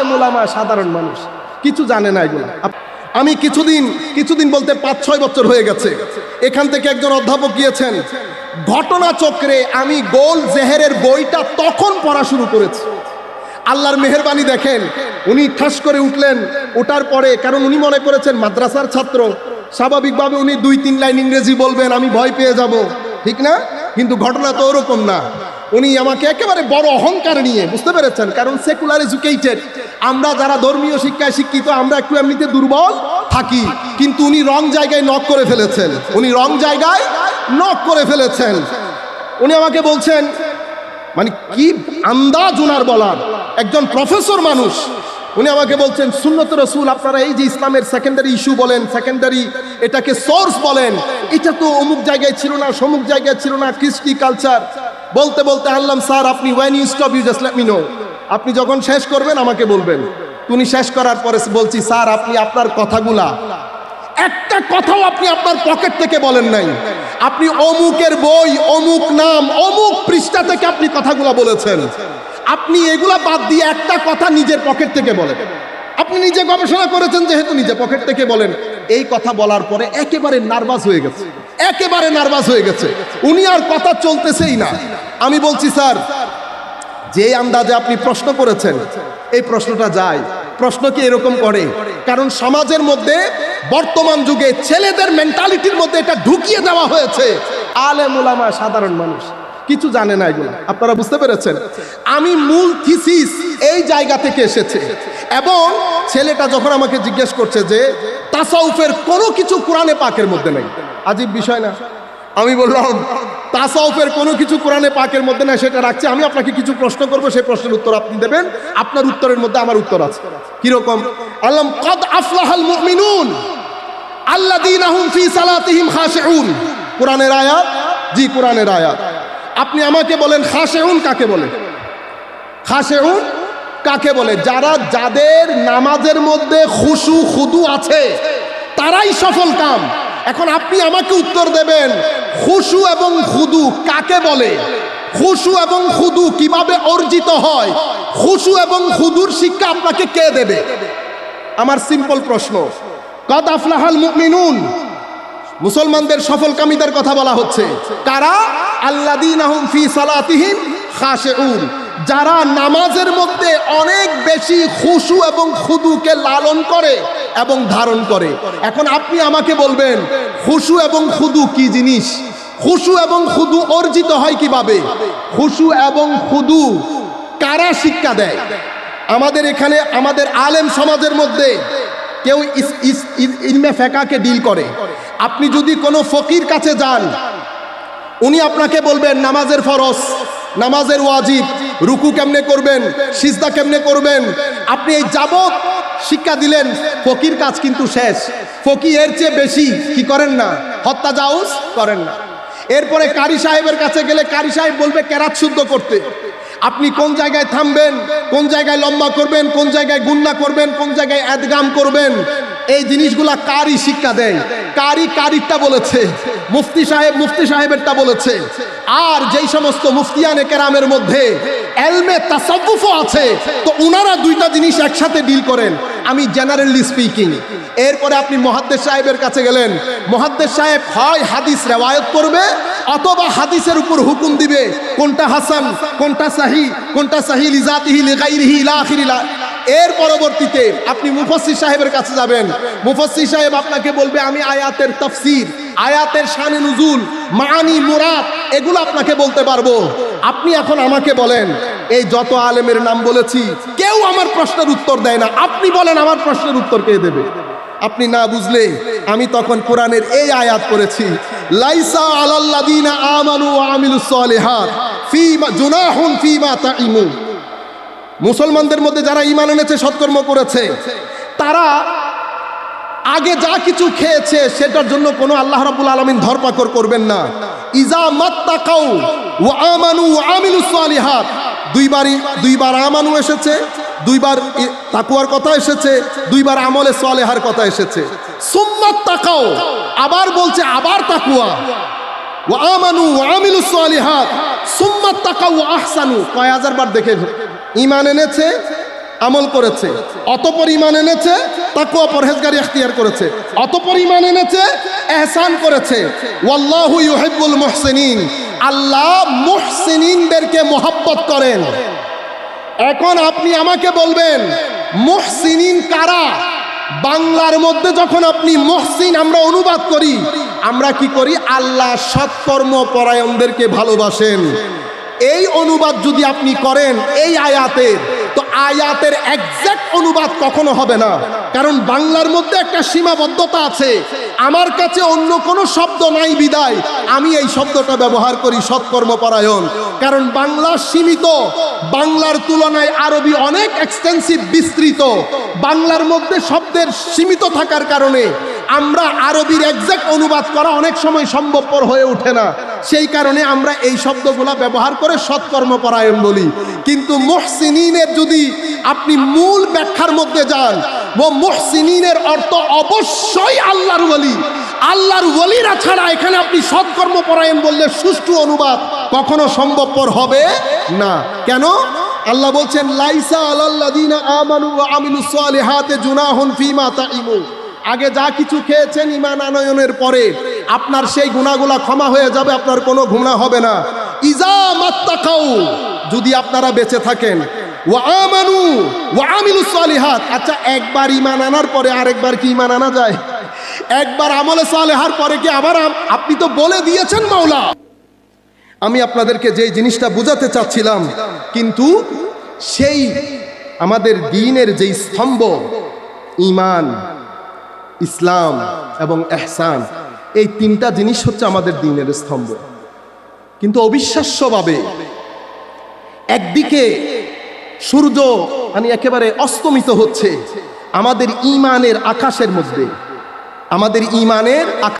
আলে মোলামা সাধারণ মানুষ। কিছু জানে না এগুলো। আমি কিছুদিন কিছুদিন বলতে পাঁচ, ছয় বছর হয়ে গেছে। এখান থেকে একজন অধ্যাপক গিয়েছেন, ঘটনা চক্রে আমি গোল জেহেরের বইটা তখন পড়া শুরু করেছি। আল্লাহর মেহরবানি দেখেন। উনি ঠাস করে উঠলেন। ওটার পরে, কারণ উনি মনে করেছেন মাদ্রাসার ছাত্র, স্বাভাবিকভাবে উনি দুই, তিন লাইন ইংরেজি বলবেন, আমি ভয় পেয়ে যাব। ঠিক না? কিন্তু ঘটনা তো ওরকম না। উনি আমাকে একেবারে বড় অহংকার নিয়ে, বুঝতে পেরেছেন? কারণ সেকুলার এডুকেটেড আমরা যারা ধর্মীয় শিক্ষায় শিক্ষিত, আমরা একটু এমনিতে দুর্বল থাকি। কিন্তু উনি রং জায়গায় নক করে ফেলেছেন। উনি রং জায়গায় নক করে ফেলেছেন। উনি আমাকে বলছেন মানে কি আন্দাজ উনার বলার? একজন প্রফেসর মানুষ। উনি আমাকে বলছেন, সুন্নত রসুল, আপনারা এই যে ইসলামের সেকেন্ডারি ইস্যু বলেন সেকেন্ডারি এটাকে সোর্স বলেন, এটা তো অমুক জায়গায় ছিল না, সমুক জায়গায় ছিল না, কৃষ্টি কালচার বলতে বলতে আনলাম স্যার, আপনি when you stop you just let me know আপনি যখন শেষ করবেন, আমাকে বলবেন। উনি শেষ করার পরে বলছি, স্যার, আপনি আপনার কথাগুলা, একটা কথাও আপনি আপনার পকেট থেকে বলেন নাই। আপনি অমুকের বই, অমুক নাম, অমুক পৃষ্ঠা থেকে আপনি কথাগুলা বলেছেন। আপনি এগুলা বাদ দিয়ে একটা কথা নিজের পকেট থেকে বলেন। আপনি নিজে গবেষণা করেছেন, যেহেতু নিজে পকেট থেকে বলেন। এই কথা বলার পরে একেবারে নার্ভাস হয়ে গেছে। একেবারে নার্ভাস হয়ে গেছে। উনি আর কথা চলতেছেই না। আমি বলছি, স্যার, যে আন্দাজে আপনি প্রশ্ন করেছেন, এই প্রশ্নটা যায়। প্রশ্ন কি এরকম করে? কারণ সমাজের মধ্যে বর্তমান যুগে ছেলেদের মেন্টালিটির মধ্যে এটা ঢুকিয়ে দেওয়া হয়েছে। আলে মোলামা সাধারণ মানুষ। কিছু জানে না এগুলো। আপনারা বুঝতে পেরেছেন? আমি মূল থিসিস এই জায়গা থেকে এসেছে। এবং ছেলেটা যখন আমাকে জিজ্ঞেস করছে যে তাসাউফের কোনো কিছু কোরআনে পাকের মধ্যে নেই। আজীব বিষয় না? আমি বললাম, তাসাউফের কোনো কিছু কোরআনে পাকের মধ্যে না সেটা রাখছে। আমি আপনাকে কিছু প্রশ্ন করব, সেই প্রশ্নের উত্তর আপনি দেবেন। আপনার উত্তরের মধ্যে আমার উত্তর আছে। কীরকম? আল্লাহ কদ আফলাহাল মুমিনুন আল্লাযীনাহুম ফি সালাতিহিম খাশিউন। কোরআনের আয়াত? জি, কোরআনের আয়াত। আপনি আমাকে বলেন, খাশিউন কাকে বলে? খাশিউন কাকে বলে? যারা, যাদের নামাজের মধ্যে খুশু খুদু আছে তারাই সফল কাম। এখন আপনি আমাকে উত্তর দেবেন, খুশু এবং খুদু কাকে বলে? খুশু এবং খুদু কীভাবে অর্জিত হয়? খুশু এবং খুদুর শিক্ষা আপনাকে কে দেবে? আমার সিম্পল প্রশ্ন। কদ আফলাহাল মুমিনুন? মুসলমানদের সফল সফলকামীদের কথা বলা হচ্ছে। কারা? আল্লাদিনাহুম ফি সালাতিহিম খাশিউন। যারা নামাজের মধ্যে অনেক বেশি খুশু এবং খুদুকে লালন করে এবং ধারণ করে। এখন আপনি আমাকে বলবেন, খুশু এবং খুদু কি জিনিস? খুশু এবং খুদু অর্জিত হয় কীভাবে? খুশু এবং খুদু কারা শিক্ষা দেয়? আমাদের এখানে, আমাদের আলেম সমাজের মধ্যে কেউ ইলমে ফেকাকে ডিল করে। আপনি যদি কোনো ফকির কাছে যান, উনি আপনাকে বলবেন, নামাজের ফরজ। নামাজের ওয়াজিব, রুকু কেমনে করবেন, সিজদা কেমনে করবেন? আপনি এই যাবত শিক্ষা দিলেন, ফকির কাজ কিন্তু শেষ। ফকি এর চেয়ে বেশি কি করেন না? হত্যা জাউস করেন না। এরপরে কারি সাহেবের কাছে গেলে কারি সাহেব বলবে, কেরাত শুদ্ধ করতে। আপনি কোন জায়গায় থামবেন, কোন জায়গায় লম্বা করবেন, কোন জায়গায় গুন্না করবেন, কোন জায়গায় অ্যাদগাম করবেন? এই জিনিসগুলা কারি শিক্ষা দেয়। কারি কারিরটা বলেছে। মুফতি সাহেব, মুফতি সাহেবেরটা বলেছে। আর যেই সমস্ত মুফতিয়ানে কেরামের মধ্যে এলমে তাসাব্বুফও আছে, তো উনারা দুইটা জিনিস একসাথে ডিল করেন। আমি জেনারেলি স্পিকিং এরপরে আপনি মহাদ্দেশ সাহেবের কাছে গেলেন। মহাদ্দেশ সাহেব হয় হাদিস রেওয়ায়ত করবে, অথবা হাদিসের উপর হুকুম দিবে, কোনটা হাসান, কোনটা সাহি কোনটা সাহি লিজাতিহি লিগাইরিহি ইলা আখিরিলা এর পরবর্তীতে আপনি মুফাসসির সাহেবের কাছে যাবেন। মুফাসসির সাহেব আপনাকে বলবে, আমি আয়াতের তাফসীর আয়াতের শানে নুজুল মানি মুরাদ, এগুলো আপনাকে বলতে পারব। আপনি এখন আমাকে বলেন, এই যত আলেমের নাম বলেছি, কেউ আমার প্রশ্নের উত্তর দেয় না। আপনি বলেন আমার প্রশ্নের উত্তর কে দেবে? আপনি না বুঝলে, আমি তখন কোরআনের এই আয়াত করেছি লাইসা আলাল্লাযিনা আমানু আমিলুস সালিহাত ফীমা জুনাহুন ফীমা তাইমু মুসলমানদের মধ্যে যারা ঈমান এনেছে, সৎকর্ম করেছে, তারা আগে যা কিছু খেয়েছে, সেটার জন্য কোনো আল্লাহ রাব্বুল আলামিন ধরপাকড় করবেন না। ইজা মাত্তাকাউ ওয়া আমানু ওয়া আমিলুস সালিহাত। দুইবারই, দুইবার আমানু এসেছে, দুইবার তাকুয়ার কথা এসেছে, দুইবার আমলে সালেহার কথা এসেছে। সুম্মাত তাকাও আবার বলছে আবার তাকুয়া। ওয়া আমানু ওয়া আমিলুস সালিহাত। সুম্মাত তাকাও আহসানু। কয় হাজার বার দেখে ইমান এনেছে আমল করেছে। অত পরিমাণ এনেছে তাকুয়া পরহেজগারি এখতিয়ার করেছে। অত পরিমাণ এনেছে, এহসান করেছে। ওয়াল্লাহু ইউহিব্বুল মুহসিনিন। আল্লাহ মুহসিনিনদেরকে মোহাব্বত করেন। এখন আপনি আমাকে বলবেন, মুহসিনিন কারা? বাংলার মধ্যে যখন আপনি মহসিন আমরা অনুবাদ করি, আমরা কি করি? আল্লাহ সৎকর্ম পরায়ণদেরকে ভালোবাসেন। এই অনুবাদ যদি আপনি করেন, এই আয়াতের তো আয়াতের একজ্যাক্ট অনুবাদ কখনো হবে না। কারণ বাংলার মধ্যে একটা সীমাবদ্ধতা আছে। আমার কাছে অন্য কোনো শব্দ নাই বিদায়। আমি এই শব্দটা ব্যবহার করি সৎকর্মপরায়ণ। কারণ বাংলা সীমিত। বাংলার তুলনায় আরবি অনেক এক্সটেন্সিভ বিস্তৃত। বাংলার মধ্যে শব্দের সীমিত থাকার কারণে আমরা আরবির একজ্যাক্ট অনুবাদ করা অনেক সময় সম্ভবপর হয়ে ওঠে না। সেই কারণে আমরা এই শব্দগুলা ব্যবহার করে সৎকর্মপরায়ণ বলি। কিন্তু মুহসিনিনের যদি আপনি মূল ব্যাখ্যার মধ্যে যান, ও মুহসিনিনের অর্থ অবশ্যই আল্লাহর ওলি আল্লাহর ওলিরা ছাড়া এখানে আপনি সৎকর্মপরায়ণ বললে সুষ্ঠু অনুবাদ কখনো সম্ভবপর হবে না। কেন? আল্লাহ বলছেন, লাইসা আলাল্লাযিনা আমানু ওয়া আমিলুস সালিহাতি জুনাহুন ফিমা তাইমু আগে যা কিছু খেয়েছেন ইমান আনয়নের পরে আপনার সেই গুণাগুলা ক্ষমা হয়ে যাবে, আপনার কোনো গুণা হবে না। ইজা মাত্তাকাউ, যদি আপনারা বেঁচে থাকেন। ওয়া আমানু, ওয়া আমিলুস সালিহাত। আচ্ছা একবার ইমান আনার পরে আরেকবার কি ইমান আনা যায়? একবার আমলে সালেহার পরে কি আবার আপনি তো বলে দিয়েছেন, মাওলা। আমি আপনাদেরকে যে জিনিসটা বোঝাতে চাচ্ছিলাম, কিন্তু সেই আমাদের দিনের যেই স্তম্ভ ইমান ইসলাম এবং এহসান এই তিনটা জিনিস হচ্ছে আমাদের দিনের স্তম্ভ। কিন্তু অবিশ্বাস্যভাবে একদিকে সূর্য মানে একেবারে অস্তমিত হচ্ছে আমাদের ইমানের আকাশের মধ্যে। আমাদের ইমানের আকাশ